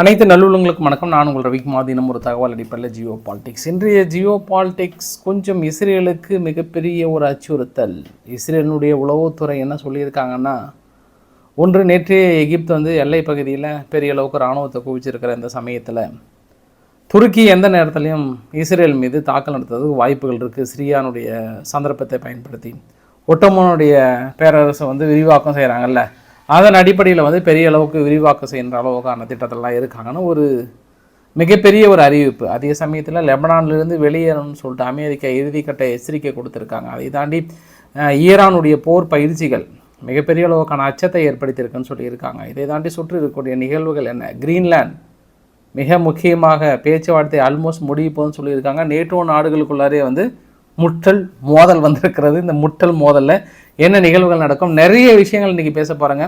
அனைத்து நல்லுள்ளங்களுக்கும் வணக்கம். நான் உங்கள் ரவிக்குமார் தினம் ஒரு தகவல் அடிப்படையில் ஜியோ பாலிடிக்ஸ். இன்றைய ஜியோ பாலிடிக்ஸ் கொஞ்சம் இஸ்ரேலுக்கு மிகப்பெரிய ஒரு அச்சுறுத்தல். இஸ்ரேலினுடைய உளவுத்துறை என்ன சொல்லியிருக்காங்கன்னா ஒன்று நேற்றைய எகிப்து வந்து எல்லை பகுதியில் பெரிய அளவுக்கு இராணுவத்தை குவிச்சிருக்கிற இந்த சமயத்தில் துருக்கி எந்த நேரத்துலையும் இஸ்ரேல் மீது தாக்கல் நடத்துறதுக்கு வாய்ப்புகள் இருக்குது சிரியானுடைய சந்தர்ப்பத்தை பயன்படுத்தி ஒட்டோமனுடைய பேரரசை வந்து விரிவாக்கம் செய்கிறாங்கல்ல அதன் அடிப்படையில் வந்து பெரிய அளவுக்கு விரிவாக்கம் செய்கின்ற அளவுக்கான திட்டத்திலலாம் இருக்காங்கன்னு ஒரு மிகப்பெரிய ஒரு அறிவிப்பு. அதே சமயத்தில் லெபனான்லேருந்து வெளியேறணும்னு சொல்லிட்டு அமெரிக்கா இறுதிக்கட்ட எச்சரிக்கை கொடுத்துருக்காங்க. அதை தாண்டி ஈரானுடைய போர் பயிற்சிகள் மிகப்பெரிய அளவுக்கான அச்சத்தை ஏற்படுத்தியிருக்குன்னு சொல்லியிருக்காங்க. இதை தாண்டி சுற்றி இருக்கக்கூடிய நிகழ்வுகள் என்ன? கிரீன்லேண்ட் மிக முக்கியமாக பேச்சுவார்த்தை ஆல்மோஸ்ட் முடிய போகுதுன்னு சொல்லியிருக்காங்க. நேட்டோ நாடுகளுக்குள்ளாரே வந்து முட்டல் மோதல் வந்திருக்கிறது. இந்த முட்டல் மோதலில் என்ன நிகழ்வுகள் நடக்கும்? நிறைய விஷயங்கள் இன்றைக்கி பேச போகிறாங்க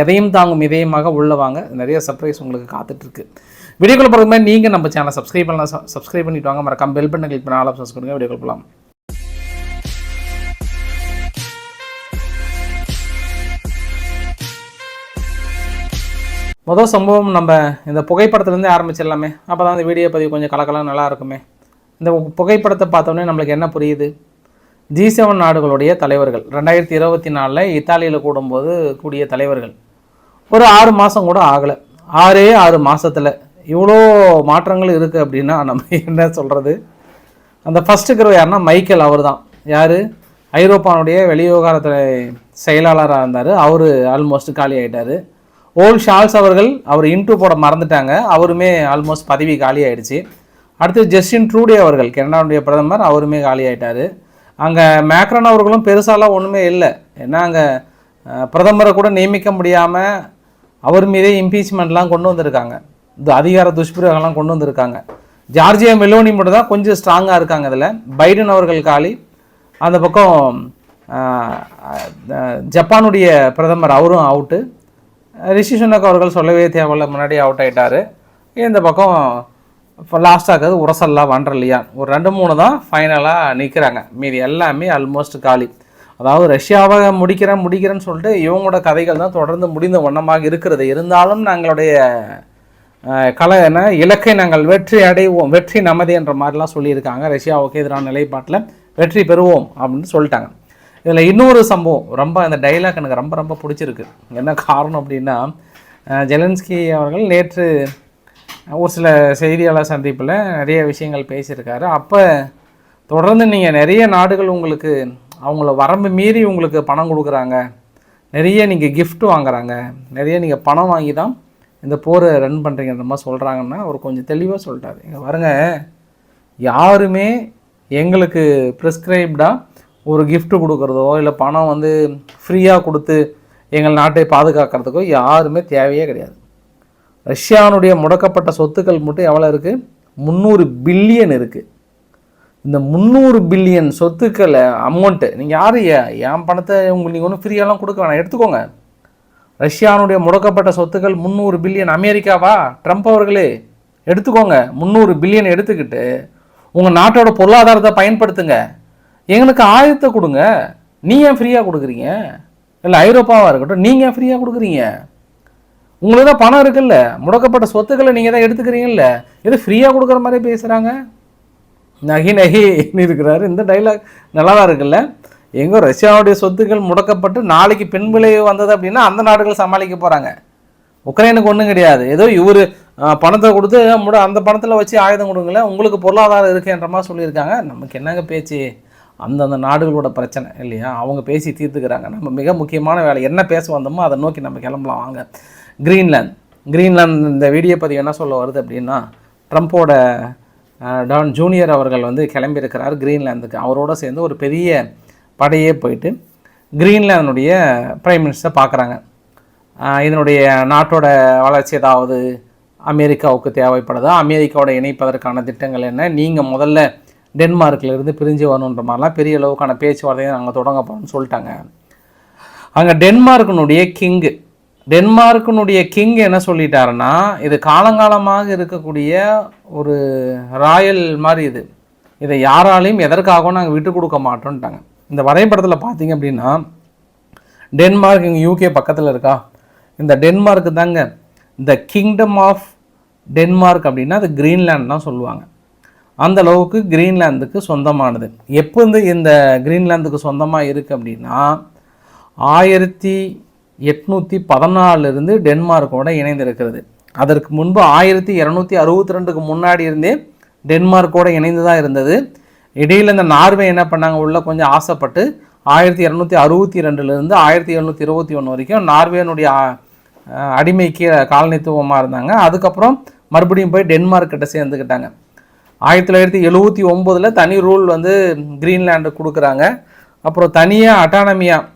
எதையும் தாங்கும் இதயமாக உள்ளே வாங்க. நிறைய சர்ப்ரைஸ் உங்களுக்கு காத்துட்ருக்கு. வீடியோக்குள்ள போகிற மாதிரி நீங்கள் நம்ம சேனலை சப்ஸ்கிரைப் பண்ணலாம் சப்ஸ்கிரைப் பண்ணிட்டு வாங்க. மறக்காம பெல் பண்ண கிளிக் பண்ண ஆல் ஆப்ஷன்ஸ் கொடுங்க வீடியோக்குள்ள போகலாம் மொதல் சம்பவம் நம்ம இந்த புகைப்படத்துலேருந்து ஆரம்பிச்சிடலாமே. அப்போ தான் இந்த வீடியோ பதிவு கொஞ்சம் கலக்கலாம் நல்லா இருக்குமே. இந்த புகைப்படத்தை பார்த்தோன்னே நம்மளுக்கு என்ன புரியுது? ஜி செவன் நாடுகளுடைய தலைவர்கள். ரெண்டாயிரத்தி இருபத்தி நாலில் இத்தாலியில் கூடும்போது கூடிய தலைவர்கள். ஒரு ஆறு மாதம் கூட ஆகலை. ஆறே ஆறு மாதத்தில் இவ்வளோ மாற்றங்கள் இருக்குது அப்படின்னா நம்ம என்ன சொல்கிறது அந்த ஃபஸ்ட்டு இருக்கிற யாருன்னா மைக்கேல் அவர் தான் யார்? ஐரோப்பானுடைய வெளிவிவகாரத்துறை செயலாளராக இருந்தார். அவர் ஆல்மோஸ்ட் காலி ஆகிட்டார் ஓல் ஷால்ஸ் அவர்கள் அவர் இன்ட்ரூ போட மறந்துட்டாங்க. அவருமே ஆல்மோஸ்ட் பதவி காலி ஆயிடுச்சு. அடுத்து ஜஸ்டின் ட்ரூடே அவர்கள் கனடாவுடைய பிரதமர் அவருமே காலி ஆகிட்டார் அங்கே மேக்ரன் அவர்களும் பெருசாலாம் ஒன்றுமே இல்லை. ஏன்னா அங்கே பிரதமரை கூட நியமிக்க முடியாமல் அவர் மீதே இம்பீச்மெண்ட்லாம் கொண்டு வந்திருக்காங்க. இது அதிகார துஷ்பிரயோகம்லாம் கொண்டு வந்திருக்காங்க. ஜார்ஜியா மெலோனி மட்டும் தான் கொஞ்சம் ஸ்ட்ராங்காக இருக்காங்க இதில் பைடன் அவர்கள் காலி. அந்த பக்கம் ஜப்பானுடைய பிரதமர் அவரும் அவுட்டு ரிஷி சுனக் அவர்கள் சொல்லவே தேவையில்ல முன்னாடி அவுட் ஆகிட்டார் இந்த பக்கம் லாஸ்ட்டாக இருக்கிறது உரசல்லா வண்டர்லியா ஒரு ரெண்டு மூணு தான் ஃபைனலாக நிற்கிறாங்க மீதி எல்லாமே ஆல்மோஸ்ட் காலி. அதாவது ரஷ்யாவை முடிக்கிறேன் முடிக்கிறேன்னு சொல்லிட்டு இவங்களோட கதைகள் தான் தொடர்ந்து முடிந்த வண்ணமாக இருக்கிறது. இருந்தாலும் நாங்களுடைய கலை என்ன இலக்கை நாங்கள் வெற்றி அடைவோம் வெற்றி நமது என்ற மாதிரிலாம் சொல்லியிருக்காங்க. ரஷ்யாவுக்கு எதிரான நிலைப்பாட்டில் வெற்றி பெறுவோம் அப்படின்னு சொல்லிட்டாங்க. இதில் இன்னொரு சம்பவம் ரொம்ப இந்த டைலாக் எனக்கு ரொம்ப ரொம்ப பிடிச்சிருக்கு. என்ன காரணம் அப்படின்னா ஜெலன்ஸ்கி அவர்கள் நேற்று ஒரு சில செய்தியாளர் சந்திப்பில் நிறைய விஷயங்கள் பேசியிருக்காரு. அப்போ தொடர்ந்து நீங்கள் நிறைய நாடுகள் உங்களுக்கு அவங்கள வரம்பு மீறி உங்களுக்கு பணம் கொடுக்குறாங்க. நிறைய நீங்கள் கிஃப்ட்டு வாங்குறாங்க. நிறைய நீங்கள் பணம் வாங்கி தான் இந்த போரை ரன் பண்ணுறீங்கன்ற மாதிரி சொல்கிறாங்கன்னா அவர் கொஞ்சம் தெளிவாக சொல்லிட்டாரு இங்கே பாருங்க யாருமே எங்களுக்கு ப்ரிஸ்கிரைப்டாக ஒரு கிஃப்ட்டு கொடுக்குறதோ இல்லை பணம் வந்து ஃப்ரீயாக கொடுத்து எங்கள் நாட்டை பாதுகாக்கிறதுக்கோ யாருமே தேவையே கிடையாது. ரஷ்யானுடைய முடக்கப்பட்ட சொத்துக்கள் மட்டும் எவ்வளோ இருக்குது முந்நூறு பில்லியன் இருக்குது இந்த முந்நூறு பில்லியன் சொத்துக்களை அமௌண்ட்டு நீங்கள் யார்? என் பணத்தை உங்களுக்கு நீங்கள் ஒன்றும் ஃப்ரீயெல்லாம் கொடுக்க வேணாம். எடுத்துக்கோங்க. ரஷ்யானுடைய முடக்கப்பட்ட சொத்துக்கள் முந்நூறு பில்லியன். அமெரிக்காவா? ட்ரம்ப் அவர்களே எடுத்துக்கோங்க. முந்நூறு பில்லியன் எடுத்துக்கிட்டு உங்கள் நாட்டோட பொருளாதாரத்தை பயன்படுத்துங்க. எங்களுக்கு ஆயுதத்தை கொடுங்க. நீ ஏன் ஃப்ரீயாக கொடுக்குறீங்க? இல்லை ஐரோப்பாவாக இருக்கட்டும் நீங்கள் ஏன் ஃப்ரீயாக கொடுக்குறீங்க? உங்களுக்கு தான் பணம் இருக்குல்ல? முடக்கப்பட்ட சொத்துக்களை நீங்கள் தான் எடுத்துக்கிறீங்கல்ல? இது ஃப்ரீயாக கொடுக்குற மாதிரி பேசுகிறாங்க நகி நகி இருக்கிறாரு. இந்த டைலாக் நல்லா தான் இருக்குல்ல? எங்கோ ரஷ்யாவுடைய சொத்துக்கள் முடக்கப்பட்டு நாளைக்கு பெண் விளைவு வந்தது அப்படின்னா அந்த நாடுகள் சமாளிக்க போகிறாங்க உக்ரைனுக்கு ஒன்றும் கிடையாது. ஏதோ இவர் பணத்தை கொடுத்து முட அந்த பணத்தில் வச்சு ஆயுதம் கொடுங்களேன் உங்களுக்கு பொருளாதாரம் இருக்குன்ற மாதிரி சொல்லியிருக்காங்க. நமக்கு என்னங்க பேச்சு? அந்தந்த நாடுகளோட பிரச்சனை இல்லையா? அவங்க பேசி தீர்த்துக்கிறாங்க. நம்ம மிக முக்கியமான வேலை என்ன பேச வந்தோமோ அதை நோக்கி நம்ம கிளம்பலாம். வாங்க. கிரீன்லேண்ட் கிரீன்லாந்து இந்த வீடியோ பதிவு என்ன சொல்ல வருது அப்படின்னா ட்ரம்ப்போட டான் ஜூனியர் அவர்கள் வந்து கிளம்பியிருக்கிறார் கிரீன்லாந்துக்கு அவரோட சேர்ந்து ஒரு பெரிய படையே போயிட்டு கிரீன்லாந்துடைய பிரைம் மினிஸ்டர் பார்க்குறாங்க. இதனுடைய நாட்டோட வளர்ச்சி ஏதாவது அமெரிக்காவுக்கு தேவைப்படுதா? அமெரிக்காவோட இணைப்பதற்கான திட்டங்கள் என்ன? நீங்கள் முதல்ல டென்மார்க்ல இருந்து பிரிஞ்சு வரணுன்ற மாதிரிலாம் பெரிய அளவுக்கான பேச்சுவார்த்தையை நாங்கள் தொடங்க போகிறோம்னு சொல்லிட்டாங்க. அங்கே டென்மார்க்கினுடைய கிங்கு டென்மார்க்கினுடைய கிங் என்ன சொல்லிட்டாருன்னா இது காலங்காலமாக இருக்கக்கூடிய ஒரு ராயல் மாதிரி இது. இதை யாராலையும் எதற்காகவும் நாங்கள் விட்டு கொடுக்க மாட்டோம்ட்டாங்க. இந்த வரைபடத்தில் பார்த்தீங்க அப்படின்னா டென்மார்க் இங்கே யூகே பக்கத்தில் இருக்கா? இந்த டென்மார்க் தாங்க த கிங்டம் ஆஃப் டென்மார்க் அப்படின்னா அது கிரீன்லேண்ட் தான் சொல்லுவாங்க. அந்த அளவுக்கு கிரீன்லாந்துக்கு சொந்தமானது. எப்போ வந்து இந்த கிரீன்லாந்துக்கு சொந்தமாக இருக்குது அப்படின்னா ஆயிரத்தி எட்நூற்றி பதினாலிருந்து டென்மார்க்கோட இணைந்திருக்கிறது. அதற்கு முன்பு ஆயிரத்தி இரநூத்தி அறுபத்தி ரெண்டுக்கு முன்னாடி இருந்தே டென்மார்க்கோட இணைந்து தான் இருந்தது. இடையில் இந்த நார்வே என்ன பண்ணாங்க? உள்ள கொஞ்சம் ஆசைப்பட்டு ஆயிரத்தி இரநூத்தி அறுபத்தி ரெண்டுலேருந்து ஆயிரத்தி எழுநூற்றி இருபத்தி ஒன்று வரைக்கும் நார்வேனுடைய அடிமைக்கு காலனித்துவமாக இருந்தாங்க. அதுக்கப்புறம் மறுபடியும் போய் டென்மார்க் கிட்ட சேர்ந்துக்கிட்டாங்க. ஆயிரத்தி தொள்ளாயிரத்தி எழுபத்தி ஒம்போதில் தனி ரூல் வந்து கிரீன்லேண்டு கொடுக்குறாங்க. அப்புறம் தனியாக அட்டானமியாக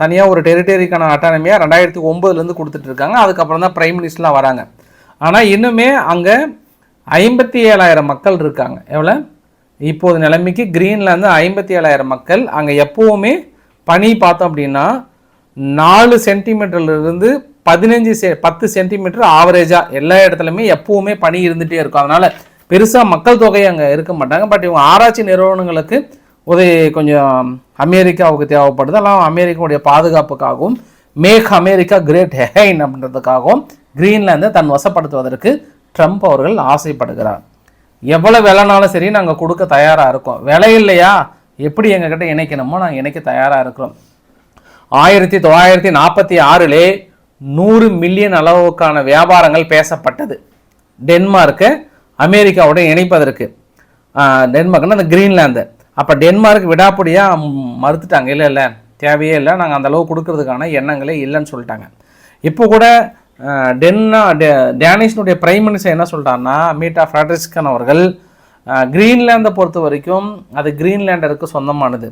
தனியாக ஒரு டெரிட்டரிக்கான அட்டானமியாக ரெண்டாயிரத்தி ஒம்பதுலேருந்து கொடுத்துட்டு இருக்காங்க. அதுக்கப்புறம் தான் பிரைம் மினிஸ்டர்லாம் வராங்க. ஆனால் இன்னுமே அங்கே ஐம்பத்தி ஏழாயிரம் மக்கள் இருக்காங்க. எவ்வளோ? இப்போது நிலைமைக்கு கிரீன்லாந்து ஐம்பத்தி ஏழாயிரம் மக்கள். அங்கே எப்போவுமே பனி பார்த்தோம் அப்படின்னா நாலு சென்டிமீட்டர்லேருந்து பதினஞ்சு செ பத்து சென்டிமீட்டர் ஆவரேஜாக எல்லா இடத்துலையுமே எப்போவுமே பனி இருந்துகிட்டே இருக்கும். அதனால் பெருசாக மக்கள் தொகை அங்கே இருக்க மாட்டாங்க. பட் இவங்க ஆராய்ச்சி நிறுவனங்களுக்கு உதவி கொஞ்சம் அமெரிக்காவுக்கு தேவைப்படுது. எல்லாம் அமெரிக்காவுடைய பாதுகாப்புக்காகவும் மேக் அமெரிக்கா கிரேட் ஹெஹைன் அப்படின்றதுக்காகவும் கிரீன்லாந்தை தன் வசப்படுத்துவதற்கு ட்ரம்ப் அவர்கள் ஆசைப்படுகிறார். எவ்வளோ விலைனாலும் சரி நாங்கள் கொடுக்க தயாராக இருக்கோம். விலை இல்லையா? எப்படி எங்ககிட்ட இணைக்கணுமோ நாங்கள் இணைக்க தயாராக இருக்கிறோம். ஆயிரத்தி தொள்ளாயிரத்தி நாற்பத்தி ஆறிலே நூறு மில்லியன் அளவுக்கான வியாபாரங்கள் பேசப்பட்டது. டென்மார்க்கை அமெரிக்காவுடன் இணைப்பதற்கு. டென்மார்க்னா அந்த கிரீன்லாந்து. அப்போ டென்மார்க் விடாப்படியாக மறுத்துட்டாங்க. இல்லை இல்லை. தேவையே இல்லை. நாங்கள் அந்தளவு கொடுக்கறதுக்கான எண்ணங்களே இல்லைன்னு சொல்லிட்டாங்க. இப்போ கூட டென்னா டே டேனிஷனுடைய பிரைம் மினிஸ்டர் என்ன சொல்கிறாருன்னா மீட்டா ஃப்ராட்ரிஸ்கன் அவர்கள் க்ரீன்லேண்டை பொறுத்த வரைக்கும் அது கிரீன்லாண்டருக்கு சொந்தமானது.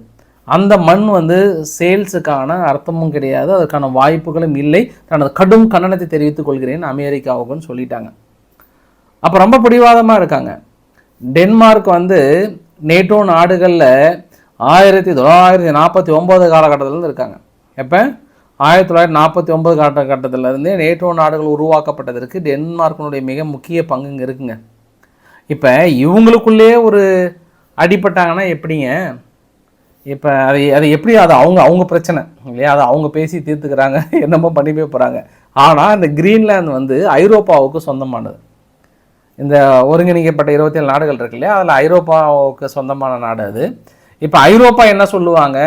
அந்த மண் வந்து சேல்ஸுக்கான அர்த்தமும் கிடையாது. அதற்கான வாய்ப்புகளும் இல்லை. தனது கடும் கண்டனத்தை தெரிவித்துக் கொள்கிறேன் அமெரிக்காவுக்குன்னு சொல்லிட்டாங்க. அப்போ ரொம்ப பிடிவாதமாக இருக்காங்க. டென்மார்க் வந்து நேட்டோ நாடுகளில் ஆயிரத்தி தொள்ளாயிரத்தி நாற்பத்தி ஒம்பது காலகட்டத்திலேருந்து இருக்காங்க. எப்போ? ஆயிரத்தி தொள்ளாயிரத்தி நாற்பத்தி ஒம்பது காலகட்டத்திலேருந்தே நேட்டோ நாடுகள் உருவாக்கப்பட்டதற்கு டென்மார்க்கினுடைய மிக முக்கிய பங்கு இங்கே இருக்குங்க. இப்போ இவங்களுக்குள்ளேயே ஒரு அடிப்பட்டாங்கன்னா எப்படிங்க? இப்போ அதை அது எப்படி அது அவங்க அவங்க பிரச்சனை இல்லையா? அதை அவங்க பேசி தீர்த்துக்கிறாங்க என்னமோ பண்ணி போய் போகிறாங்க ஆனால் இந்த கிரீன்லேண்ட் வந்து ஐரோப்பாவுக்கு சொந்தமானது. இந்த ஒருங்கிணைக்கப்பட்ட இருபத்தேழு நாடுகள் இருக்கு இல்லையா? அதில் ஐரோப்பாவுக்கு சொந்தமான நாடு அது. இப்போ ஐரோப்பா என்ன சொல்லுவாங்க?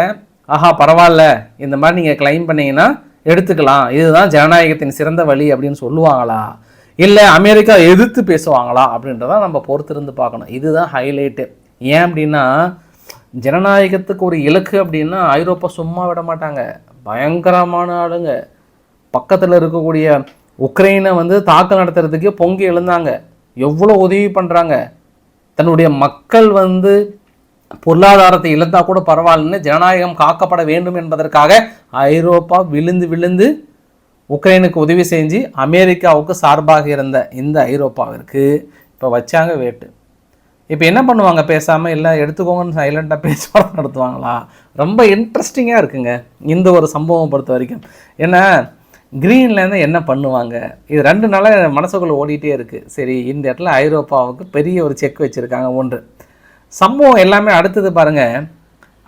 ஆஹா பரவாயில்ல. இந்த மாதிரி நீங்கள் கிளைம் பண்ணீங்கன்னா எடுத்துக்கலாம். இதுதான் ஜனநாயகத்தின் சிறந்த வழி அப்படின்னு சொல்லுவாங்களா? இல்லை அமெரிக்கா எதிர்த்து பேசுவாங்களா? அப்படின்றத நம்ம பொறுத்திருந்து பார்க்கணும். இதுதான் ஹைலைட்டு ஏன் அப்படின்னா ஜனநாயகத்துக்கு ஒரு இலக்கு அப்படின்னா ஐரோப்பா சும்மா விட மாட்டாங்க. பயங்கரமான ஆளுங்க. பக்கத்தில் இருக்கக்கூடிய உக்ரைனை வந்து தாக்கல் நடத்துறதுக்கு பொங்கி எழுந்தாங்க. எவ்வளோ உதவி பண்ணுறாங்க தன்னுடைய மக்கள் வந்து பொருளாதாரத்தை இழந்தால் கூட பரவாயில்லன்னு ஜனநாயகம் காக்கப்பட வேண்டும் என்பதற்காக ஐரோப்பா விழுந்து விழுந்து உக்ரைனுக்கு உதவி செஞ்சு அமெரிக்காவுக்கு சார்பாக இருந்த இந்த ஐரோப்பாவிற்கு இப்போ வச்சாங்க வேட்டு. இப்போ என்ன பண்ணுவாங்க? பேசாமல் இல்லை எடுத்துக்கோங்கன்னு சைலண்ட்டாக பேச்சுவார்த்தை நடத்துவாங்களா? ரொம்ப இன்ட்ரெஸ்டிங்காக இருக்குங்க. இந்த ஒரு சம்பவம் பொறுத்த வரைக்கும். ஏன்னா கிரீன்லேருந்து என்ன பண்ணுவாங்க? இது ரெண்டு நாளாக மனசுக்குள்ளே ஓடிட்டே இருக்குது சரி இந்த இடத்துல ஐரோப்பாவுக்கு பெரிய ஒரு செக் வச்சுருக்காங்க ஒன்று. சம்பவம் எல்லாமே அடுத்தது பாருங்கள்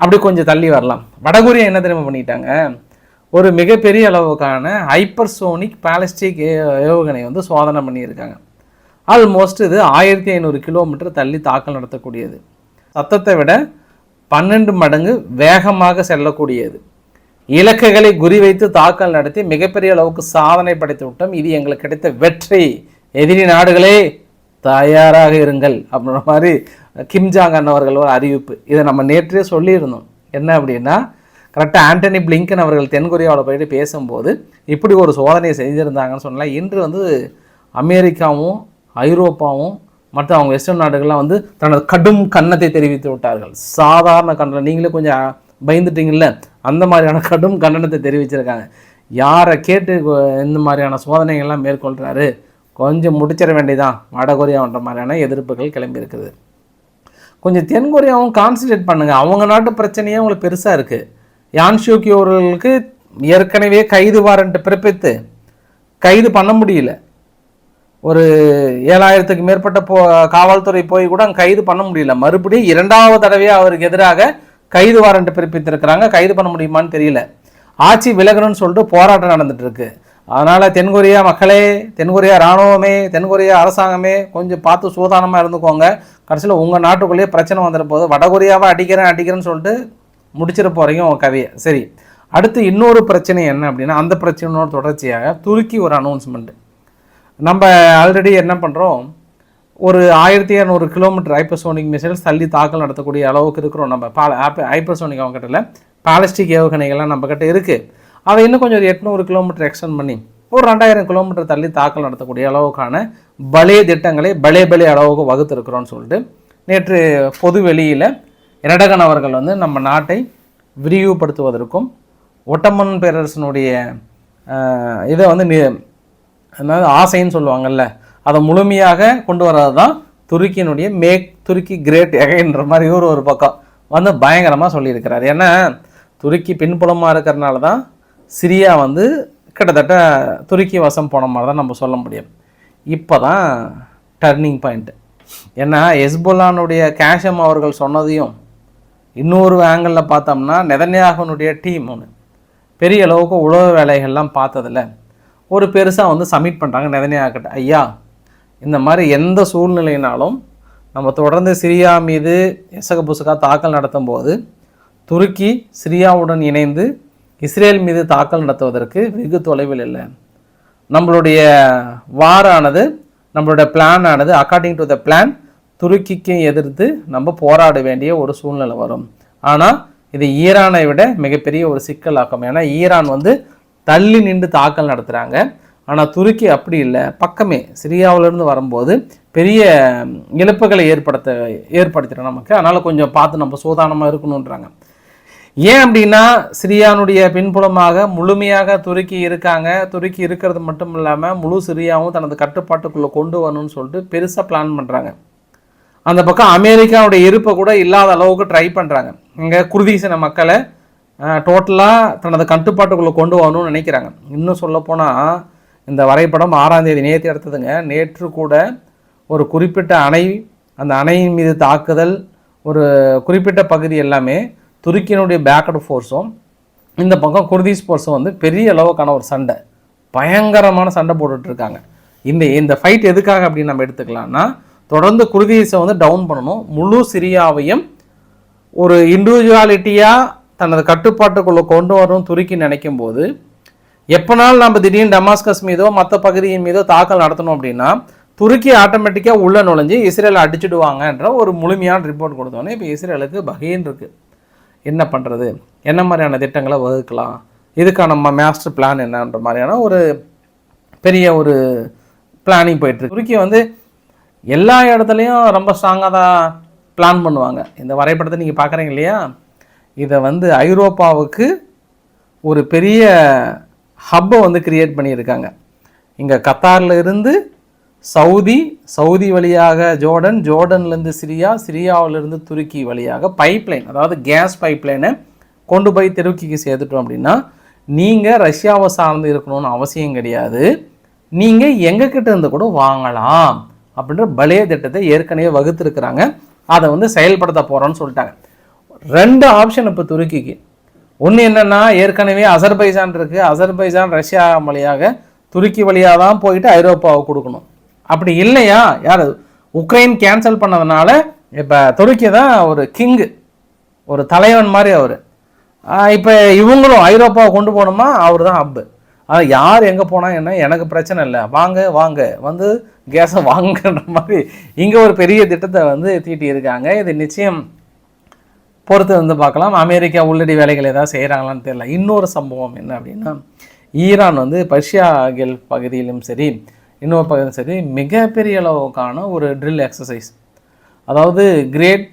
அப்படி கொஞ்சம் தள்ளி வரலாம். வடகொரியா என்ன தெரியுமா பண்ணிட்டாங்க? ஒரு மிகப்பெரிய அளவுக்கான ஹைப்பர்சோனிக் பாலிஸ்டிக் ஏவுகணை வந்து சோதனை பண்ணியிருக்காங்க. ஆல்மோஸ்ட் இது ஆயிரத்தி ஐநூறு கிலோமீட்டர் தள்ளி தாக்கல் நடத்தக்கூடியது. சத்தத்தை விட பன்னெண்டு மடங்கு வேகமாக செல்லக்கூடியது. இலக்குகளை குறிவைத்து தாக்கல் நடத்தி மிகப்பெரிய அளவுக்கு சாதனை படைத்து விட்டோம். இது எங்களுக்கு கிடைத்த வெற்றி. எதிரி நாடுகளே தயாராக இருங்கள் அப்படின்ற மாதிரி கிம் ஜாங் அவர்கள் ஒரு அறிவிப்பு. இதை நம்ம நேற்றே சொல்லியிருந்தோம். என்ன அப்படின்னா கரெக்டாக ஆண்டனி பிளிங்கன் அவர்கள் தென்கொரியாவில் போயிட்டு பேசும்போது இப்படி ஒரு சோதனையை செஞ்சுருந்தாங்கன்னு சொன்னால் இன்று வந்து அமெரிக்காவும் ஐரோப்பாவும் மற்ற அவங்க வெஸ்டர்ன் நாடுகள்லாம் வந்து தனது கடும் கன்னத்தை தெரிவித்து விட்டார்கள். சாதாரண கண்ணில் நீங்களே கொஞ்சம் பயந்துட்டீங்கல்ல? அந்த மாதிரியான கடும் கண்டனத்தை தெரிவிச்சிருக்காங்க. யாரை கேட்டு இந்த மாதிரியான சோதனைகள்லாம் மேற்கொள்கிறாரு கொஞ்சம் முடிச்சிட வேண்டியதான் வடகொரியான்ற மாதிரியான எதிர்ப்புகள் கிளம்பியிருக்குது. கொஞ்சம் தென்கொரியாவும் கான்சன்ட்ரேட் பண்ணுங்கள் அவங்க நாட்டு பிரச்சனையே அவங்களுக்கு பெருசாக இருக்குது யான் ஷியோகி அவர்களுக்கு ஏற்கனவே கைது வாரண்ட் பிறப்பித்து கைது பண்ண முடியல. ஒரு ஏழாயிரத்துக்கு மேற்பட்ட போ காவல்துறை போய் கூட அங்கே கைது பண்ண முடியல. மறுபடியும் இரண்டாவது தடவையாக அவருக்கு எதிராக கைது வாரண்ட் பிறப்பித்திருக்கிறாங்க. கைது பண்ண முடியுமான்னு தெரியல. ஆட்சி விலகணும்னு சொல்லிட்டு போராட்டம் நடந்துட்டு இருக்கு அதனால் தென்கொரியா மக்களே தென்கொரியா இராணுவமே தென்கொரியா அரசாங்கமே கொஞ்சம் பார்த்து சூதானமாக இருந்துக்கோங்க. கடைசியில் உங்கள் நாட்டுக்குள்ளேயே பிரச்சனை வந்துட போது வடகொரியாவை அடிக்கிறேன் அடிக்கிறேன்னு சொல்லிட்டு முடிச்சிட போகிறீங்க உங்கள் கதையை சரி. அடுத்து இன்னொரு பிரச்சனை என்ன அப்படின்னா அந்த பிரச்சனையோட தொடர்ச்சியாக துருக்கி ஒரு அனௌன்ஸ்மெண்ட் நம்ம ஆல்ரெடி என்ன பண்ணுறோம் ஒரு ஆயிரத்தி இரநூறு கிலோமீட்டர் ஹைப்பர்சோனிக் மிசைல்ஸ் தள்ளி தாக்கல் நடத்தக்கூடிய அளவுக்கு இருக்கிறோம் நம்ம. பா ஹைப்பர்சோனிக் அவங்க கிட்ட பாலஸ்டிக் ஏவுகணைகள்லாம் நம்ம கிட்ட இருக்குது அதை இன்னும் கொஞ்சம் ஒரு எட்நூறு கிலோமீட்டர் எக்ஸ்டெண்ட் பண்ணி ஒரு ரெண்டாயிரம் கிலோமீட்டர் தள்ளி தாக்கல் நடத்தக்கூடிய அளவுக்கான பலே திட்டங்களை பலே பலே அளவுக்கு வகுத்திருக்கிறோன்னு சொல்லிட்டு நேற்று பொது வெளியில் இரடகன் அவர்கள் வந்து நம்ம நாட்டை விரிவுபடுத்துவதற்கும் ஒட்டமன் பேரரசனுடைய இதை வந்து நி அதாவது ஆசைன்னு சொல்லுவாங்கல்ல அதை முழுமையாக கொண்டு வர்றது தான் துருக்கியினுடைய மேக் துருக்கி கிரேட் எகைன்ற மாதிரி இவர் ஒரு பக்கம் வந்து பயங்கரமாக சொல்லியிருக்கிறார். ஏன்னா துருக்கி பின்புலமாக இருக்கிறனால தான் சிரியா வந்து கிட்டத்தட்ட துருக்கி வசம் போன மாதிரி தான் நம்ம சொல்ல முடியும். இப்போ தான் டர்னிங் பாயிண்ட்டு ஏன்னா எஸ்புல்லானுடைய கேஷம் அவர்கள் சொன்னதையும் இன்னொரு ஆங்கிளில் பார்த்தோம்னா நெதன்யாகனுடைய டீம் ஒன்று பெரிய அளவுக்கு உழவு வேலைகள்லாம் பார்த்ததில்ல ஒரு பெருசாக வந்து சப்மிட் பண்ணுறாங்க நெதன்யாகிட்ட. ஐயா இந்த மாதிரி எந்த சூழ்நிலையினாலும் நம்ம தொடர்ந்து சிரியா மீது எசக புசகா தாக்கல் நடத்தும் போது துருக்கி சிரியாவுடன் இணைந்து இஸ்ரேல் மீது தாக்கல் நடத்துவதற்கு வெகு தொலைவில் இல்லை. நம்மளுடைய வாரானது நம்மளுடைய பிளான் ஆனது அக்கார்டிங் டு த பிளான் துருக்கிக்கு எதிர்த்து நம்ம போராட வேண்டிய ஒரு சூழ்நிலை வரும். ஆனால் இது ஈரானை விட மிகப்பெரிய ஒரு சிக்கலாக்கும். ஏன்னா ஈரான் வந்து தள்ளி நின்று தாக்கல் நடத்துகிறாங்க ஆனால் துருக்கி அப்படி இல்லை. பக்கமே சிரியாவிலேருந்து வரும்போது பெரிய இழப்புகளை ஏற்படுத்த ஏற்படுத்திடும் நமக்கு. அதனால் கொஞ்சம் பார்த்து நம்ம சூதானமாக இருக்கணுன்றாங்க ஏன் அப்படின்னா சிரியானுடைய பின்புலமாக முழுமையாக துருக்கி இருக்காங்க. துருக்கி இருக்கிறது மட்டும் இல்லாமல் முழு சிரியாவும் தனது கட்டுப்பாட்டுக்குள்ளே கொண்டு வரணும்னு சொல்லிட்டு பெருசாக பிளான் பண்ணுறாங்க அந்த பக்கம் அமெரிக்காவுடைய இருப்பை கூட இல்லாத அளவுக்கு ட்ரை பண்ணுறாங்க இங்கே குருதீசன மக்களை டோட்டலாக தனது கட்டுப்பாட்டுக்குள்ளே கொண்டு வரணும்னு நினைக்கிறாங்க. இன்னும் சொல்லப்போனால் இந்த வரைபடம் ஆறாம் தேதி நேற்று எடுத்ததுங்க. நேற்று கூட ஒரு குறிப்பிட்ட அணை அந்த அணையின் மீது தாக்குதல் ஒரு குறிப்பிட்ட பகுதி எல்லாமே துருக்கியினுடைய பேக்கட் ஃபோர்ஸும் இந்த பக்கம் குர்தீஸ் ஃபோர்ஸும் வந்து பெரிய அளவுக்கான ஒரு சண்டை பயங்கரமான சண்டை போட்டுட்ருக்காங்க இந்த இந்த ஃபைட் எதுக்காக அப்படின்னு நம்ம எடுத்துக்கலாம்னா தொடர்ந்து குர்தீஸை வந்து டவுன் பண்ணணும். முழு சிரியாவையும் ஒரு இண்டிவிஜுவாலிட்டியாக தனது கட்டுப்பாட்டுக்குள்ளே கொண்டு வரணும் துருக்கி நினைக்கும் போது எப்போனாலும் நம்ம திடீர்னு டமாஸ்கஸ் மீதோ மற்ற பகுதியின் மீதோ தாக்கல் நடத்தணும் அப்படின்னா துருக்கி ஆட்டோமேட்டிக்காக உள்ளே நுழைஞ்சு இஸ்ரேலை அடிச்சுடுவாங்கன்ற ஒரு முழுமையான ரிப்போர்ட் கொடுத்தோன்னே இப்போ இஸ்ரேலுக்கு பகைன்னு இருக்குது என்ன பண்ணுறது என்ன மாதிரியான திட்டங்களை வகுக்கலாம்? இதுக்கான நம்ம மாஸ்டர் பிளான் என்னன்ற மாதிரியான ஒரு பெரிய ஒரு பிளானிங் போயிட்டுருக்கு துருக்கி வந்து எல்லா இடத்துலையும் ரொம்ப ஸ்ட்ராங்காக தான் பிளான் பண்ணுவாங்க. இந்த வரைபடத்தை நீங்கள் பார்க்குறீங்க இல்லையா? இதை வந்து ஐரோப்பாவுக்கு ஒரு பெரிய ஹப்பை வந்து கிரியேட் பண்ணியிருக்காங்க. இங்கே கத்தாரில் இருந்து சவுதி சவுதி வழியாக ஜோர்டன் ஜோர்டன்லேருந்து சிரியா சிரியாவிலிருந்து துருக்கி வழியாக பைப்லைன் அதாவது கேஸ் பைப்லைனை கொண்டு போய் துருக்கிக்கு சேர்த்துட்டோம் அப்படின்னா நீங்கள் ரஷ்யாவை சார்ந்து இருக்கணும்னு அவசியம் கிடையாது. நீங்கள் எங்ககிட்ட இருந்து கூட வாங்கலாம் அப்படின்ற பலே திட்டத்தை ஏற்கனவே வகுத்துருக்குறாங்க. அதை வந்து செயல்படுத்த போகிறோன்னு சொல்லிட்டாங்க. ரெண்டு ஆப்ஷன் இப்போ துருக்கிக்கு. ஒன்று என்னென்னா ஏற்கனவே அசர்பைசான் இருக்குது அசர்பைஜான் ரஷ்யா வழியாக துருக்கி வழியாக தான் போயிட்டு ஐரோப்பாவை கொடுக்கணும். அப்படி இல்லையா? யார்? உக்ரைன் கேன்சல் பண்ணதுனால இப்போ துருக்கி தான் ஒரு கிங்கு ஒரு தலைவன் மாதிரி அவர். இப்போ இவங்களும் ஐரோப்பாவை கொண்டு போகணுமா? அவர் தான் ஹப்பு ஆனால் யார் எங்கே போனால் என்ன? எனக்கு பிரச்சனை இல்லை. வாங்க வாங்க. வந்து கேஸை வாங்குன்ற மாதிரி இங்கே ஒரு பெரிய திட்டத்தை வந்து தீட்டி இருக்காங்க இது நிச்சயம் பொறுத்து வந்து பார்க்கலாம். அமெரிக்கா உள்ளடி வேலைகள் ஏதாவது செய்கிறாங்களான்னு தெரியல. இன்னொரு சம்பவம் என்ன அப்படின்னா ஈரான் வந்து பர்ஷியா கெல்ஃப் பகுதியிலும் சரி இன்னொரு பகுதியிலும் சரி மிகப்பெரிய அளவுக்கான ஒரு ட்ரில் எக்ஸசைஸ் அதாவது கிரேட்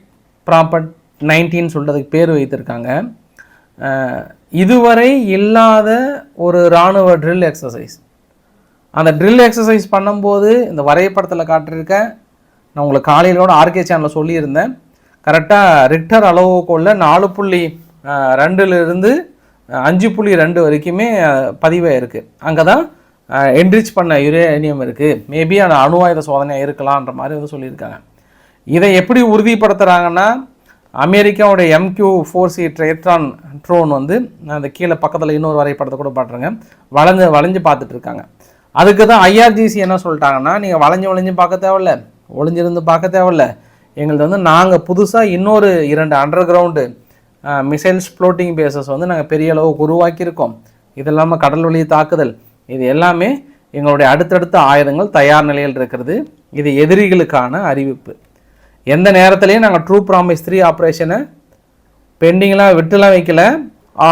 ப்ராப்பர்ட் நைன்டீன் சொல்கிறதுக்கு பேர் வைத்திருக்காங்க. இதுவரை இல்லாத ஒரு இராணுவ ட்ரில் எக்ஸசைஸ் அந்த ட்ரில் எக்ஸசைஸ் பண்ணும்போது இந்த வரைபடத்தில் காட்டியிருக்க நான் உங்களுக்கு காலையில கூட ஆர்கே சேனலில் சொல்லியிருந்தேன். கரெக்டாக ரிக்டர் அளவுக்குள்ள நாலு புள்ளி ரெண்டுலேருந்து அஞ்சு புள்ளி ரெண்டு வரைக்குமே பதிவாக இருக்குது அங்கே தான் என்ரிச் பண்ண யுரேனியம் இருக்குது மேபி அந்த அணு ஆயுத சோதனை இருக்கலான்ற மாதிரி வந்து சொல்லியிருக்காங்க. இதை எப்படி உறுதிப்படுத்துகிறாங்கன்னா அமெரிக்காவுடைய M Q four C Triton drone வந்து அந்த கீழே பக்கத்தில் இன்னொரு வரைபடத்தை கூட பாட்டுருங்க வளைஞ்சு வளைஞ்சு பார்த்துட்டு இருக்காங்க. அதுக்கு தான் ஐஆர்ஜிசி என்ன சொல்லிட்டாங்கன்னா நீங்கள் வளைஞ்சு வளைஞ்சு பார்க்க தேவையில்ல. ஒளிஞ்சிருந்து பார்க்க தேவையில்ல. எங்களது வந்து நாங்கள் புதுசாக இன்னொரு இரண்டு underground missiles floating bases வந்து நாங்கள் பெரிய அளவுக்கு உருவாக்கியிருக்கோம். இது இல்லாமல் கடல் வழி தாக்குதல். இது எல்லாமே எங்களுடைய அடுத்தடுத்த ஆயுதங்கள் தயார் நிலையில் இருக்கிறது. இது எதிரிகளுக்கான அறிவிப்பு. எந்த நேரத்துலையும் நாங்கள் ட்ரூ ப்ராமிஸ் த்ரீ ஆப்ரேஷனை பெண்டிங்லாம் விட்டுலாம் வைக்கல.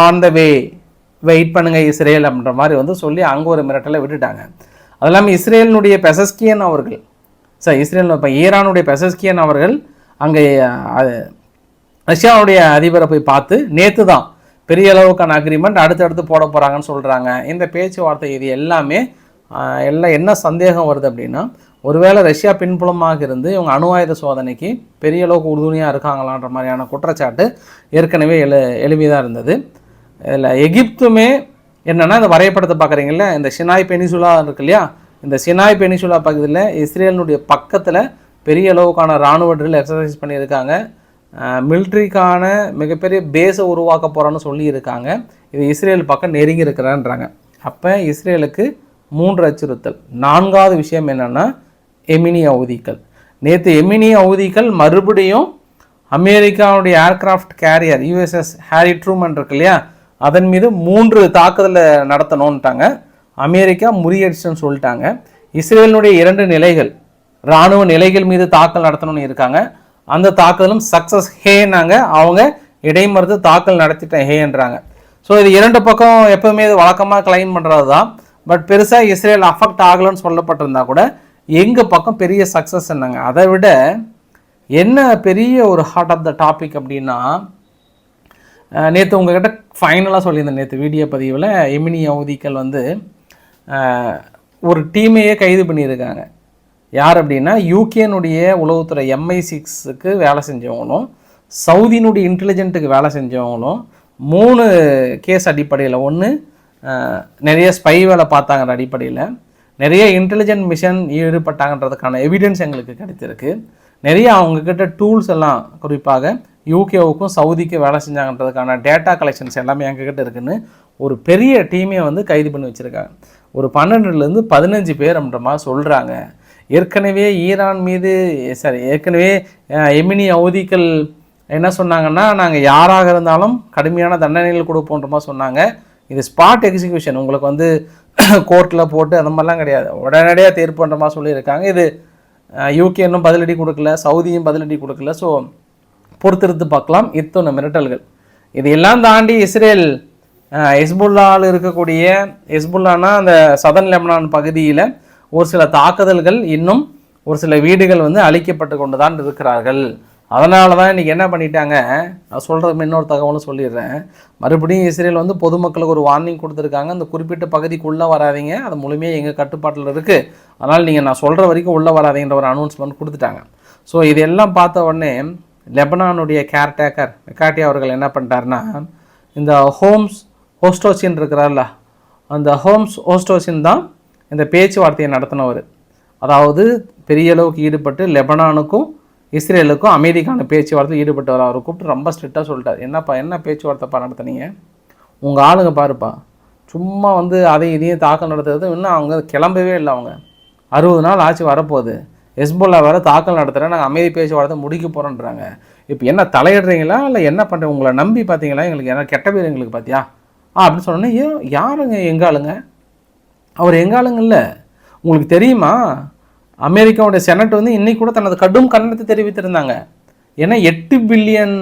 ஆன் த வே வெயிட் பண்ணுங்கள் இஸ்ரேல் அப்படின்ற மாதிரி வந்து சொல்லி அங்கே ஒரு மிரட்டலை விட்டுட்டாங்க. அது இல்லாமல் இஸ்ரேலினுடைய பெசஸ்கியன் அவர்கள் சார் இஸ்ரேல் இப்போ ஈரானுடைய பெசஸ்கியன் அவர்கள் அங்கே அது ரஷ்யாவுடைய அதிபரை போய் பார்த்து நேற்று தான் பெரிய அளவுக்கான அக்ரிமெண்ட் அடுத்தடுத்து போட போகிறாங்கன்னு சொல்கிறாங்க இந்த பேச்சுவார்த்தை இது எல்லாமே எல்லாம் என்ன சந்தேகம் வருது அப்படின்னா ஒருவேளை ரஷ்யா பின்புலமாக இருந்து இவங்க அணு ஆயுத சோதனைக்கு பெரிய அளவுக்கு உறுதுணையாக இருக்காங்களான்ற மாதிரியான குற்றச்சாட்டு ஏற்கனவே எழு எழுதிதான் இருந்தது. இதில் எகிப்துமே என்னென்னா இந்த வரைபடத்தை பார்க்குறீங்களே இந்த சினாய் பெனிசுலா இருக்கு இல்லையா இந்த சினாய் பெனிசுலா பகுதியில் இஸ்ரேலினுடைய பக்கத்தில் பெரிய அளவுக்கான இராணுவ ட்ரில் எக்ஸசைஸ் பண்ணியிருக்காங்க. மிலிட்ரிக்கான மிகப்பெரிய பேஸை உருவாக்க போகிறோன்னு சொல்லியிருக்காங்க. இது இஸ்ரேல் பக்கம் நெருங்கி இருக்கிறான்றாங்க. அப்போ இஸ்ரேலுக்கு மூன்று அச்சுறுத்தல். நான்காவது விஷயம் என்னென்னா எமினி அவதிகள். நேற்று எமினி அவதிகள் மறுபடியும் அமெரிக்காவுடைய aircraft carrier U S S Harry Truman இருக்கு இல்லையா? அதன் மீது மூன்று தாக்குதலை நடத்தணுன்ட்டாங்க அமெரிக்கா முறியடிச்சுன்னு சொல்லிட்டாங்க. இஸ்ரேலினுடைய இரண்டு நிலைகள் இராணுவ நிலைகள் மீது தாக்கல் நடத்தணும்னு இருக்காங்க. அந்த தாக்குதலும் சக்ஸஸ் ஹேனாங்க அவங்க இடைமறுத்து தாக்கல் நடத்திட்டேன் ஹேன்றாங்க. ஸோ இது இரண்டு பக்கம் எப்பவுமே இது வழக்கமாக கிளைம் பண்ணுறது தான் பட் பெருசாக இஸ்ரேல் அஃபெக்ட் ஆகலைன்னு சொல்லப்பட்டிருந்தா கூட எங்கள் பக்கம் பெரிய சக்ஸஸ் என்னங்க? அதை விட என்ன பெரிய ஒரு ஹார்ட் ஆஃப் த டாபிக் அப்படின்னா நேற்று உங்ககிட்ட ஃபைனலாக சொல்லியிருந்தேன். நேற்று வீடியோ பதிவில் எமினி அவதிக்கள் வந்து ஒரு டீமையே கைது பண்ணியிருக்காங்க. யார் அப்படின்னா யூகேனுடைய உளவுத்துறை எம்ஐ சிக்ஸுக்கு வேலை செஞ்சவங்களும் சவுதியினுடைய இன்டெலிஜென்ட்டுக்கு வேலை செஞ்சவங்களும் மூணு கேஸ் அடிப்படையில் ஒன்று நிறைய ஸ்பை வேலை பார்த்தாங்கிற அடிப்படையில் நிறைய இன்டெலிஜென்ட் மிஷன் ஈடுபட்டாங்கன்றதுக்கான எவிடன்ஸ் எங்களுக்கு கிடைத்திருக்கு. நிறைய அவங்கக்கிட்ட டூல்ஸ் எல்லாம் குறிப்பாக யூகேவுக்கும் சவுதிக்கும் வேலை செஞ்சாங்கன்றதுக்கான டேட்டா கலெக்ஷன்ஸ் எல்லாமே எங்ககிட்ட இருக்குதுன்னு ஒரு பெரிய டீமே வந்து கைது பண்ணி வச்சுருக்காங்க. ஒரு பன்னெண்டுலேருந்து பதினஞ்சு பேர் அப்படின்ற சொல்கிறாங்க ஏற்கனவே ஈரான் மீது சரி ஏற்கனவே எமினி அவதிகள் என்ன சொன்னாங்கன்னா நாங்கள் யாராக இருந்தாலும் கடுமையான தண்டனைகள் கொடுப்போன்ற மாதிரி சொன்னாங்க. இது ஸ்பாட் எக்ஸிகியூஷன் உங்களுக்கு வந்து கோர்ட்டில் போட்டு அந்த மாதிரிலாம் கிடையாது. உடனடியாக தீர்ப்புன்ற மாதிரி சொல்லியிருக்காங்க. இது யூகே இன்னும் பதிலடி கொடுக்கல சவுதியும் பதிலடி கொடுக்கல. ஸோ பொறுத்திருந்து பார்க்கலாம். இத்தனை மிரட்டல்கள். இதையெல்லாம் தாண்டி இஸ்ரேல் ஹெஸ்புல்லாவில் இருக்கக்கூடிய ஹெஸ்புல்லானா அந்த சதன் லெபனான் பகுதியில் ஒரு சில தாக்குதல்கள் இன்னும் ஒரு சில வீடுகள் வந்து அழிக்கப்பட்டு கொண்டு தான் இருக்கிறார்கள். அதனால தான் இன்றைக்கி என்ன பண்ணிட்டாங்க? நான் சொல்கிறது இன்னொரு தகவலும் சொல்லிடுறேன். மறுபடியும் இஸ்ரேல் வந்து பொதுமக்களுக்கு ஒரு வார்னிங் கொடுத்துருக்காங்க. அந்த குறிப்பிட்ட பகுதிக்குள்ளே வராதீங்க. அது முழுமையாக எங்கள் கட்டுப்பாட்டில் இருக்குது அதனால் நீங்கள் நான் சொல்கிற வரைக்கும் உள்ளே வராதிங்கிற ஒரு அனௌன்ஸ்மெண்ட் கொடுத்துட்டாங்க. ஸோ இதெல்லாம் பார்த்த உடனே லெபனானுடைய கேர்டேக்கர் மெக்காட்டி அவர்கள் என்ன பண்ணிட்டாருன்னா இந்த ஹோம்ஸ் ஹோஸ்டோசின் இருக்கிறார்ல அந்த ஹோம்ஸ் ஹோஸ்டோசின் தான் இந்த பேச்சுவார்த்தையை நடத்தினவர். அதாவது பெரிய அளவுக்கு ஈடுபட்டு லெபனானுக்கும் இஸ்ரேலுக்கும் அமெரிக்கான பேச்சுவார்த்தை ஈடுபட்டவர் அவரை கூப்பிட்டு ரொம்ப ஸ்ட்ரிக்டாக சொல்லிட்டார். என்னப்பா என்ன பேச்சுவார்த்தைப்பா நடத்துனீங்க? உங்கள் ஆளுங்க பாருப்பா சும்மா வந்து அதையும் இதையும் தாக்கல் நடத்துறது இன்னும் அவங்க கிளம்பவே இல்லை அவங்க. அறுபது நாள் ஆச்சு வரப்போகுது. ஹெஸ்போல்லா வேறு தாக்கல் நடத்துகிறேன் நாங்கள் அமைதி பேச்சுவார்த்தை முடிக்க போகிறோன்றாங்க இப்போ என்ன தலையிடுறீங்களா இல்லை என்ன பண்ணுறீங்க உங்களை நம்பி பார்த்தீங்களா? எங்களுக்கு என்ன கெட்ட பேர் எங்களுக்கு பார்த்தியா அப்படின்னு சொன்னோன்னே ஏன் யாருங்க எங்காளுங்க அவர் எங்காளுங்க இல்லை. உங்களுக்கு தெரியுமா? அமெரிக்காவுடைய செனட் வந்து இன்னைக்கு கூட தனது கடும் கண்டனத்தை தெரிவித்திருந்தாங்க. ஏன்னா எட்டு பில்லியன்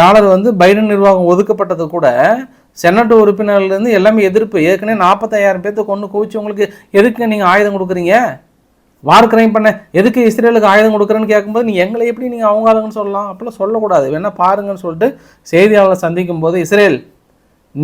டாலர் வந்து பைடன் நிர்வாகம் ஒதுக்கப்பட்டது கூட செனட் உறுப்பினர்லேருந்து எல்லாமே எதிர்ப்பு. ஏற்கனவே நாற்பத்தாயிரம் பேர்த்த கொண்டு குவிச்சு உங்களுக்கு எதுக்கு நீங்கள் ஆயுதம் கொடுக்குறீங்க? வார் கிரைம் பண்ண எதுக்கு இஸ்ரேலுக்கு ஆயுதம் கொடுக்குறேன்னு கேட்கும்போது நீங்கள் எங்களை எப்படி நீங்கள் அவங்க ஆளுங்கன்னு சொல்லலாம்? அப்படிலாம் சொல்லக்கூடாது. வேணால் பாருங்கன்னு சொல்லிட்டு செய்தியாளர் சந்திக்கும் போது இஸ்ரேல்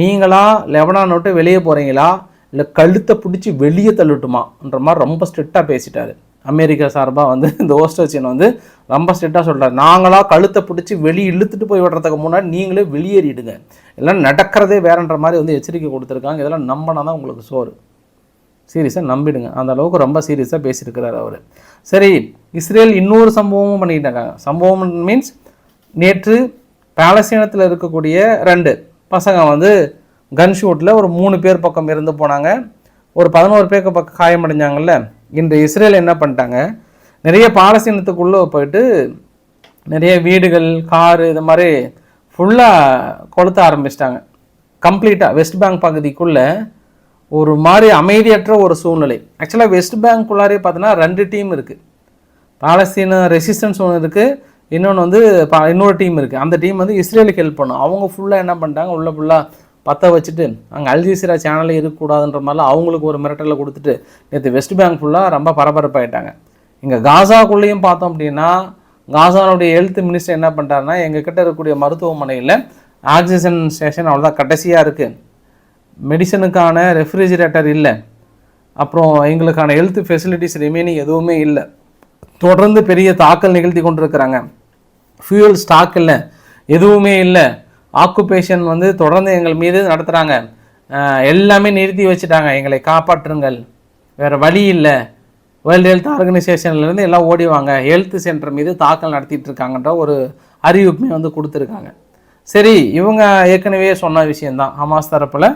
நீங்களா லெபனான் விட்டு வெளியே போகிறீங்களா இல்லை கழுத்தை பிடிச்சி வெளியே தள்ளட்டுமான்ற மாதிரி ரொம்ப ஸ்ட்ரிக்டாக பேசிட்டார். அமெரிக்கா சார்பாக வந்து இந்த ஓஸ்டோச்சியன் வந்து ரொம்ப ஸ்ட்ரிக்டாக சொல்கிறார் நாங்களாக கழுத்தை பிடிச்சி வெளியே இழுத்துட்டு போய் விடுறதுக்கு முன்னாடி நீங்களே வெளியேறிடுங்க. எல்லாம் நடக்கிறதே வேறன்ற மாதிரி வந்து எச்சரிக்கை கொடுத்துருக்காங்க. இதெல்லாம் நம்பினா தான் உங்களுக்கு சோறு. சீரியஸாக நம்பிடுங்க. அந்த அளவுக்கு ரொம்ப சீரியஸாக பேசியிருக்கிறார் அவர். சரி இஸ்ரேல் இன்னொரு சம்பவமும் பண்ணிக்கிட்டாங்க சம்பவம் மீன்ஸ் நேற்று பாலஸ்தீனத்தில் இருக்கக்கூடிய ரெண்டு பசங்க வந்து கன் ஷூட்டில் ஒரு மூணு பேர் பக்கம் இருந்து போனாங்க. ஒரு பதினோரு பேருக்கு பக்கம் காயமடைஞ்சாங்கல்ல இன்று இஸ்ரேல் என்ன பண்ணிட்டாங்க? நிறைய பாலஸ்தீனத்துக்குள்ளே போயிட்டு நிறைய வீடுகள் காரு இது மாதிரி ஃபுல்லாக கொளுத்த ஆரம்பிச்சிட்டாங்க. கம்ப்ளீட்டாக வெஸ்ட் பேங்க் பகுதிக்குள்ளே ஒரு மாதிரி அமைதியற்ற ஒரு சூழ்நிலை. ஆக்சுவலாக வெஸ்ட் பேங்க்குள்ளாரே பார்த்தோன்னா ரெண்டு டீம் இருக்குது பாலஸ்தீன ரெசிஸ்டன்ஸ் ஒன்று இருக்குது இன்னொன்று வந்து பா இன்னொரு டீம் இருக்குது அந்த டீம் வந்து இஸ்ரேலுக்கு ஹெல்ப் பண்ணும். அவங்க ஃபுல்லாக என்ன பண்ணிட்டாங்க? உள்ள ஃபுல்லாக பற்ற வச்சுட்டு அங்கே அல்ஜீசிரா சேனலே இருக்கக்கூடாதுன்ற மாதிரிலாம் அவங்களுக்கு ஒரு மிரட்டலை கொடுத்துட்டு நேற்று வெஸ்ட் பேங்க் ஃபுல்லாக ரொம்ப பரபரப்பாயிட்டாங்க. இங்கே காசாக்குள்ளேயும் பார்த்தோம் அப்படின்னா காசானுடைய ஹெல்த் மினிஸ்டர் என்ன பண்ணிட்டாருன்னா எங்ககிட்ட இருக்கக்கூடிய மருத்துவமனையில் ஆக்சிஜன் ஸ்டேஷன் அவ்வளோதான் கடைசியாக இருக்குது மெடிசனுக்கான ரெஃப்ரிஜிரேட்டர் இல்லை. அப்புறம் எங்களுக்கான ஹெல்த் ஃபெசிலிட்டிஸ் ரிமைனிங் எதுவுமே இல்லை. தொடர்ந்து பெரிய தாக்கல் நிகழ்த்தி கொண்டிருக்கிறாங்க. ஃபியூயல் ஸ்டாக் இல்லை எதுவுமே இல்லை. ஆக்குபேஷன் வந்து தொடர்ந்து எங்கள் மீது நடத்துகிறாங்க எல்லாமே நிறுத்தி வச்சுட்டாங்க. எங்களை காப்பாற்றுங்கள். வேறு வழி இல்லை. வேர்ல்டு ஹெல்த் ஆர்கனைசேஷன்லேருந்து எல்லாம் ஓடிவாங்க ஹெல்த் சென்டர் மீது தாக்கல் நடத்திட்டு இருக்காங்கன்ற ஒரு அறிவிப்புமே வந்து கொடுத்துருக்காங்க. சரி இவங்க ஏற்கனவே சொன்ன விஷயந்தான் ஹமாஸ் தரப்பில்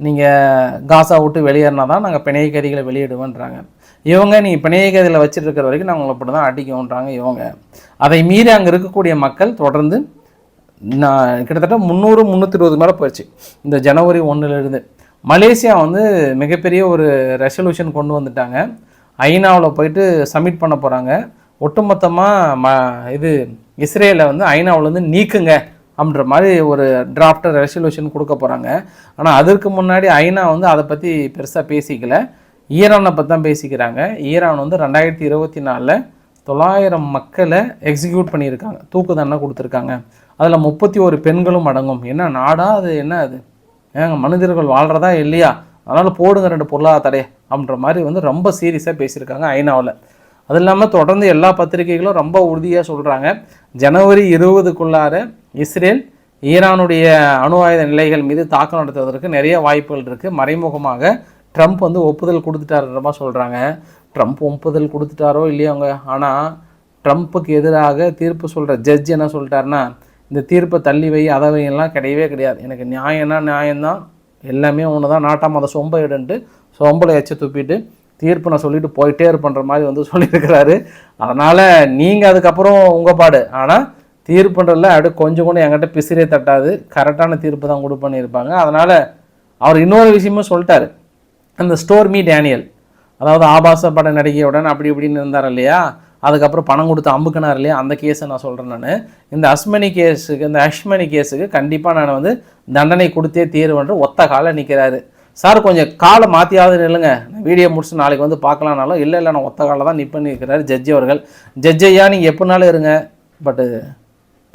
நீங்கள் காசா விட்டு வெளியேறினா தான் நாங்கள் பிணைய கைதிகளை வெளியிடுவோன்றாங்க இவங்க நீ பிணையகதியில் வச்சுட்டு இருக்கிற வரைக்கும் நாங்கள் உங்களை அப்படி தான் அடிக்கோன்றாங்க இவங்க. அதை மீறி அங்கே இருக்கக்கூடிய மக்கள் தொடர்ந்து நான் கிட்டத்தட்ட முந்நூறு முந்நூற்றி இருபது மேலே போயிடுச்சு இந்த ஜனவரி ஒன்றுலேருந்து மலேசியா வந்து மிகப்பெரிய ஒரு ரெசல்யூஷன் கொண்டு வந்துட்டாங்க. ஐநாவில் போயிட்டு சப்மிட் பண்ண போகிறாங்க ஒட்டுமொத்தமாக ம இது இஸ்ரேலை வந்து ஐநாவிலேருந்து நீக்குங்க அப்படின்ற மாதிரி ஒரு டிராஃப்ட் ரெசல்யூஷன் கொடுக்க போகிறாங்க ஆனால் அதற்கு முன்னாடி ஐநா வந்து அதை பற்றி பெருசாக பேசிக்கலை. ஈரானை பற்றி தான் பேசிக்கிறாங்க. ஈரான் வந்து ரெண்டாயிரத்தி இருபத்தி நாலில் தொள்ளாயிரம் மக்களை எக்ஸிக்யூட் பண்ணியிருக்காங்க. தூக்கு தண்டனை கொடுத்துருக்காங்க. அதில் முப்பத்தி ஒரு பெண்களும் அடங்கும். என்ன நாடா அது? என்ன அது? ஏங்க மனிதர்கள் வாழ்கிறதா இல்லையா? அதனால் போடுங்க ரெண்டு பொருளாதார தடை அப்படின்ற மாதிரி வந்து ரொம்ப சீரியஸாக பேசியிருக்காங்க ஐநாவில். அது இல்லாமல் தொடர்ந்து எல்லா பத்திரிகைகளும் ரொம்ப உறுதியாக சொல்கிறாங்க ஜனவரி இருபதுக்குள்ளார இஸ்ரேல் ஈரானுடைய அணு ஆயுத நிலைகள் மீது தாக்கம் நடத்துவதற்கு நிறைய வாய்ப்புகள் இருக்குது மறைமுகமாக ட்ரம்ப் வந்து ஒப்புதல் கொடுத்துட்டாருன்ற மாதிரி சொல்கிறாங்க ட்ரம்ப் ஒப்புதல் கொடுத்துட்டாரோ இல்லையோங்க ஆனால் ட்ரம்ப்புக்கு எதிராக தீர்ப்பு சொல்கிற ஜட்ஜ் என்ன சொல்லிட்டாருன்னா இந்த தீர்ப்பை தள்ளி வை அதை வையெல்லாம் கிடையவே கிடையாது. எனக்கு நியாயம்னா நியாயம்தான். எல்லாமே ஒன்று தான் நாட்டாம் அதை சொம்ப இடன்ட்டு சொம்பலை எச்ச துப்பிட்டு தீர்ப்பு நான் சொல்லிட்டு போயிட்டே இருப்பன்ற மாதிரி வந்து சொல்லியிருக்கிறாரு. அதனால் நீங்கள் அதுக்கப்புறம் உங்கள் பாடு. ஆனால் தீர்ப்புன்றதில் அப்படியே கொஞ்சம் கூட என்கிட்ட பிசிறே தட்டாது. கரெக்டான தீர்ப்பு தான் கொடுப்பேன்னு இருப்பாங்க. அதனால் அவர் இன்னொரு விஷயமும் சொல்லிட்டாரு. அந்த ஸ்டோர் மீ டேனியல். அதாவது ஆபாச பட நடிகையுடன் அப்படி இப்படின்னு இருந்தார் இல்லையா? அதுக்கப்புறம் பணம் கொடுத்து அம்புக்கினார் இல்லையா? அந்த கேஸை நான் சொல்கிறேன் நான். இந்த அஸ்மணி கேஸுக்கு இந்த அஷ்மனி கேஸுக்கு கண்டிப்பாக நான் வந்து தண்டனை கொடுத்தே தீர்வுன்ற ஒத்த காலை நிற்கிறாரு சார் கொஞ்சம் காலை மாற்றியாவது நில்லுங்க. நான் வீடியோ முடிச்சு நாளைக்கு வந்து பார்க்கலானாலும் இல்லை இல்லை நான் ஒத்த காலில் தான் நிற்பன்னு இருக்கிறாரு ஜட்ஜி அவர்கள். ஜட்ஜ் ஐயா நீங்கள் எப்படினாலும் இருங்க. பட்டு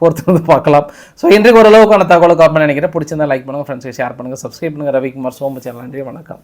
பொறுத்து வந்து பார்க்கலாம். ஸோ இன்றைக்கு ஓரளவுக்கான தகவலுக்கு அப்படின்னு நினைக்கிறேன். பிடிச்சிருந்தா லைக் பண்ணுங்கள் ஃப்ரெண்ட்ஸ்க்கு ஷேர் பண்ணுங்கள் சப்ஸ்கிரைப் பண்ணுங்கள் ரவிக்குமார் சோமு நன்றி வணக்கம்.